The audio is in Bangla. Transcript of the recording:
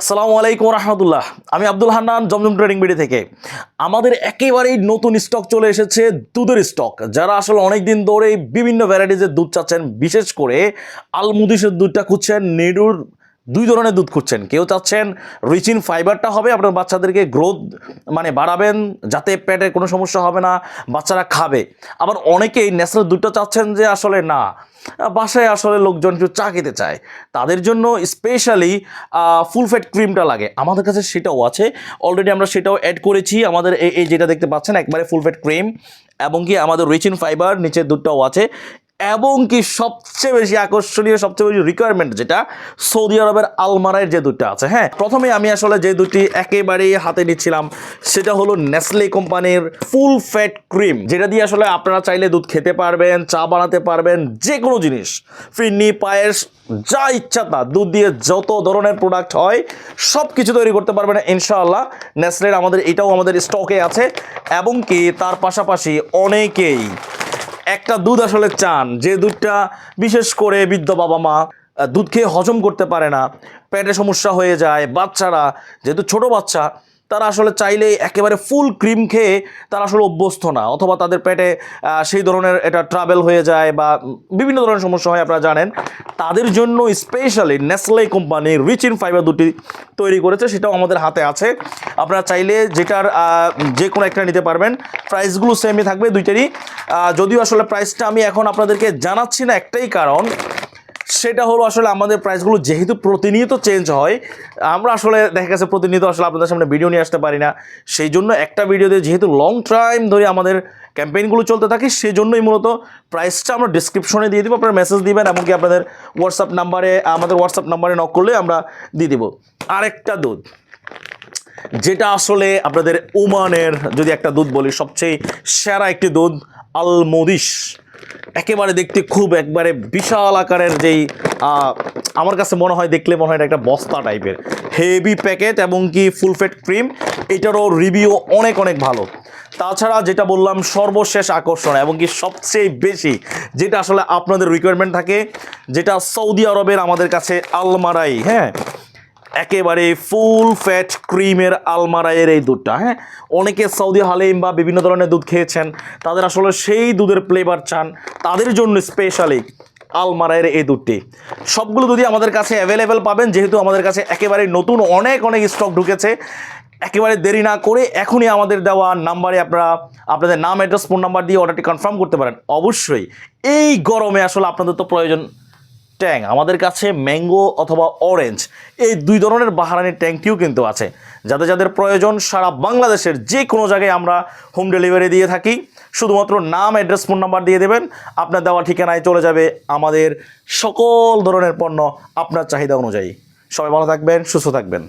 আসসালামু আলাইকুম রহমতুল্লাহ। আমি আব্দুল হান্নান, জমজম ট্রেডিং বিডি থেকে। আমাদের একেবারেই নতুন স্টক চলে এসেছে দুধের স্টক। যারা আসলে অনেক দিন ধরেই বিভিন্ন ভ্যারাইটিজের দুধ চাচ্ছেন, বিশেষ করে আলমুদিসের দুধটা খুঁজছেন, নেডুর দুই ধরনের দুধ খুঁজছেন। কেউ চাচ্ছেন রিচিন ফাইবারটা হবে, আপনার বাচ্চাদেরকে গ্রোথ মানে বাড়াবেন, যাতে পেটে কোনো সমস্যা হবে না, বাচ্চারা খাবে। আবার অনেকেই ন্যাচারাল দুধটা চাচ্ছেন যে আসলে না, বাসায় আসলে লোকজন একটু চা খেতে চায়। তাদের জন্য স্পেশালি ফুল ফ্যাট ক্রিমটা লাগে। আমাদের কাছে সেটাও আছে। অলরেডি আমরা সেটাও অ্যাড করেছি। আমাদের এই এই যেটা দেখতে পাচ্ছেন, একবারে ফুল ফ্যাট ক্রিম। এবং কি আমাদের রিচিন ফাইবার নিচের দুধটাও আছে। এবং কি সবচেয়ে বেশি আকর্ষণীয়, সবচেয়ে বেশি রিকোয়ারমেন্ট যেটা? সৌদি আরবের আলমারায়ের যে দুটো আছে হ্যাঁ? প্রথমে আমি আসলে যে দুটি একেবারেই হাতে নিচ্ছিলাম, সেটা হলো নেসলে কোম্পানির ফুল ফ্যাট ক্রিম যেটা দিয়ে আসলে আপনারা চাইলে দুধ খেতে পারবেন, চা বানাতে পারবেন যে কোনো জিনিস, ফিরনি, পায়েস, যা ইচ্ছা তা, দুধ দিয়ে যত ধরনের প্রোডাক্ট হয় সব কিছু তৈরি করতে পারবেন ইনশাআল্লাহ। নেসলের আমাদের, এটাও আমাদের স্টকে আছে, এবং কি তার পাশাপাশি অনেকেই একটা দুধ আসলে চান, যে দুধটা বিশেষ করে বৃদ্ধ বাবা মা দুধ খেয়ে হজম করতে পারে না, পেটে সমস্যা হয়ে যায়, বাচ্চারা যেহেতু ছোট বাচ্চা, তারা আসলে চাইলে একেবারে ফুল ক্রিম খেয়ে তারা আসলে অভ্যস্ত না, অথবা তাদের পেটে সেই ধরনের এটা ট্রাভেল হয়ে যায় বা বিভিন্ন ধরনের সমস্যা হয়, আপনারা জানেন। তাদের জন্য স্পেশালি নেসলে কোম্পানির রিচ ইন ফাইবার দুটি তৈরি করেছে, সেটাও আমাদের হাতে আছে। আপনারা চাইলে যেটার যে কোনো একটা নিতে পারবেন। প্রাইসগুলো সেমই থাকবে, দুইটারই। যদিও আসলে প্রাইসটা আমি এখন আপনাদেরকে জানাচ্ছি না একটাই কারণ, সেটা হলো আসলে আমাদের প্রাইসগুলো যেহেতু প্রতিনিয়ত চেঞ্জ হয়, আমরা আসলে দেখা গেছে প্রতিনিয়ত আসলে আপনাদের সামনে ভিডিও নিয়ে আসতে পারি না। সেই জন্য একটা ভিডিওতে যেহেতু লং টাইম ধরে আমাদের ক্যাম্পেইনগুলো চলতে থাকে সেই জন্যই মূলত প্রাইসটা আমরা ডিসক্রিপশনে দিয়ে দিব, আপনারা মেসেজ দিবেন এমনকি আপনাদের হোয়াটসঅ্যাপ নাম্বারে আমাদের হোয়াটসঅ্যাপ নাম্বারে নক করলে আমরা দিয়ে দিব। আরেকটা দুধ, যেটা আসলে আপনাদের ওমানের যদি একটা দুধ বলি, সবচেয়ে সেরা একটি দুধ আলমদিস একেবারে দেখতে খুব একবারে বিশাল আকারের যেই আমার কাছে মনে হয় দেখলে মনে হয় এটা একটা বস্তা টাইপের। হেভি প্যাকেট এবং কি ফুল ফেট ক্রিম এটারও রিভিউ অনেক অনেক ভালো। তাছাড়া যেটা বললাম, সর্বশেষ আকর্ষণ এবং কি সবচেয়ে বেশি, যেটা আসলে আপনাদের রিকোয়ারমেন্ট থাকে, যেটা সৌদি আরবের আমাদের কাছে আলমারাই হ্যাঁ? একেবারে ফুল ফ্যাট ক্রিমের আলমারায়ের এই দুধটা হ্যাঁ? অনেকে সৌদি হালিম বা বিভিন্ন ধরনের দুধ খেয়েছেন, তাদের আসলে সেই দুধের ফ্লেভার চান, তাদের জন্য স্পেশালি আলমারায়ের এই দুধটি। সবগুলো দুধই আমাদের কাছে অ্যাভেলেবেল পাবেন, যেহেতু আমাদের কাছে একেবারে নতুন অনেক অনেক স্টক ঢুকেছে। একেবারে দেরি না করে এখনই আমাদের দেওয়া নাম্বারে আপনারা আপনাদের নাম অ্যাড্রেস ফোন নাম্বার দিয়ে অর্ডারটি কনফার্ম করতে পারেন। অবশ্যই এই গরমে আসলে আপনাদের তো প্রয়োজন ট্যাং, আমাদের কাছে ম্যাঙ্গো অথবা অরেঞ্জ, এই দুই ধরনের বাহারানি ট্যাঙ্কটিও কিন্তু আছে। যাদের যাদের প্রয়োজন, সারা বাংলাদেশের যে কোনো জায়গায় আমরা হোম ডেলিভারি দিয়ে থাকি। শুধুমাত্র নাম অ্যাড্রেস ফোন নাম্বার দিয়ে দেবেন। আপনার দেওয়া ঠিকানায় চলে যাবে আমাদের সকল ধরনের পণ্য আপনার চাহিদা অনুযায়ী। সবাই ভালো থাকবেন, সুস্থ থাকবেন।